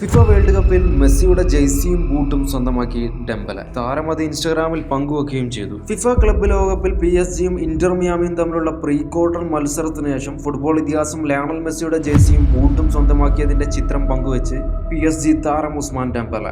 FIFA world കപ്പിൽ മെസ്സിയുടെ ജെയ്സിയും ബൂട്ടും സ്വന്തമാക്കി ഡെമ്പല. താരം അത് ഇൻസ്റ്റാഗ്രാമിൽ പങ്കുവെക്കുകയും ചെയ്തു. ഫിഫ ക്ലബ്ബ് ലോകകപ്പിൽ പി എസ് ജിയും ഇന്റർ മിയാമിയും തമ്മിലുള്ള പ്രീ ക്വാർട്ടർ മത്സരത്തിന് ശേഷം ഫുട്ബോൾ ഇതിഹാസം ലയണൽ മെസ്സിയുടെ ജെയ്സിയും ബൂട്ടും സ്വന്തമാക്കിയതിന്റെ ചിത്രം പങ്കുവെച്ച് പി എസ് ജി താരം ഉസ്മാൻ ഡെമ്പല.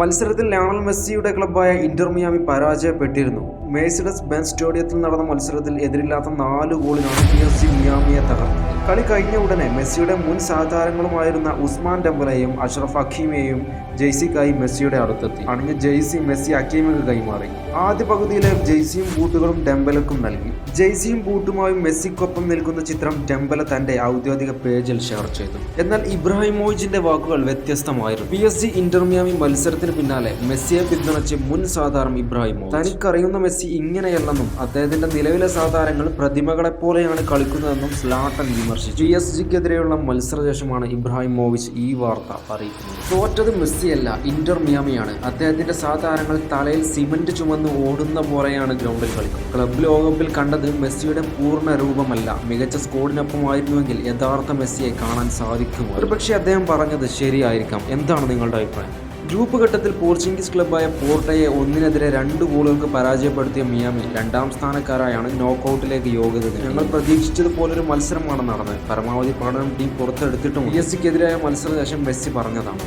മത്സരത്തിൽ ലയണൽ മെസ്സിയുടെ ക്ലബ്ബായ ഇന്റർ മിയാമി പരാജയപ്പെട്ടിരുന്നു. മേഴ്സിഡസ് ബെൻ സ്റ്റേഡിയത്തിൽ നടന്ന മത്സരത്തിൽ എതിരില്ലാത്ത നാല് ഗോളിനാണ് പി എസ് ജി മിയാമിയെ തകർത്തത്. കളി കഴിഞ്ഞ ഉടനെ മെസ്സിയുടെ മുൻ സഹതാരങ്ങളുമായിരുന്ന ഉസ്മാൻ ഡംബലയും അഷ്റഫ് ഹക്കീമിയെയും ജെയ്സിക്കായി മെസ്സിയുടെ അടുത്തെത്തി അണിഞ്ഞ ജെയ്സി മെസ്സി ഹക്കീമിക്ക് കൈമാറി. ആദ്യ പകുതിയിലെ ജെയ്സിയും ബൂട്ടുകളും ഡെമ്പലക്കും നൽകി. ജെയ്സിയും ബൂട്ടുമായും മെസ്സിക്കൊപ്പം നിൽക്കുന്ന ചിത്രം ഡെമ്പല തന്റെ ഔദ്യോഗിക പേജിൽ ഷെയർ ചെയ്തു. എന്നാൽ ഇബ്രാഹിമോയിജിന്റെ വാക്കുകൾ വ്യത്യസ്തമായിരുന്നു. പി എസ് ജി ഇന്റർമിയാമി മത്സരത്തിന് പിന്നാലെ മെസ്സിയെ പിന്തുണച്ച് മുൻ സാധാരം ഇബ്രാഹിമോ തനിക്കറിയുന്ന മെസ്സി ഇങ്ങനെയല്ലെന്നും അദ്ദേഹത്തിന്റെ നിലവിലെ സാധാരങ്ങൾ പ്രതിമകളെപ്പോലെയാണ് കളിക്കുന്നതെന്നും സ്ലാട്ടൻ വിമർശിച്ചു. പി എസ് ജിക്കെതിരെയുള്ള മത്സരശേഷമാണ് ഇബ്രാഹിമോവിച്ച് ഈ വാർത്ത അറിയിക്കുന്നത്. തോറ്റത് മെസ്സിയല്ല ഇന്റർ മിയാമിയാണ്. അദ്ദേഹത്തിന്റെ സാധാരണങ്ങൾ തലയിൽ സിമന്റ് ചുമന്ന് ഓടുന്ന പോലെയാണ് ഗ്രൗണ്ടിൽ കളിക്കുന്നത് ക്ലബ് ലോകകപ്പിൽ കണ്ടത് മെസ്സിയുടെ പൂർണ രൂപമല്ല. മികച്ച സ്കോഡിനൊപ്പമായിരുന്നുവെങ്കിൽ യഥാർത്ഥ മെസ്സിയെ കാണാൻ സാധിക്കുമോ ഒരുപക്ഷെ അദ്ദേഹം പറഞ്ഞത് ശരിയായിരിക്കാം. എന്താണ് നിങ്ങളുടെ അഭിപ്രായം? ഗ്രൂപ്പ് ഘട്ടത്തിൽ പോർച്ചുഗീസ് ക്ലബ്ബായ പോർട്ടയെ ഒന്നിനെതിരെ രണ്ട് ഗോളുകൾക്ക് പരാജയപ്പെടുത്തിയ മിയാമി രണ്ടാം സ്ഥാനക്കാരായാണ് നോക്കൌട്ടിലേക്ക് യോഗ്യത. ഞങ്ങൾ പ്രതീക്ഷിച്ചതുപോലൊരു മത്സരമാണ് നടന്നത്. പരമാവധി പഠനം ടീം പുറത്തെടുത്തിട്ടും പി എസ് സിക്കെതിരായ മത്സരശേഷം മെസ്സി പറഞ്ഞതാണ്.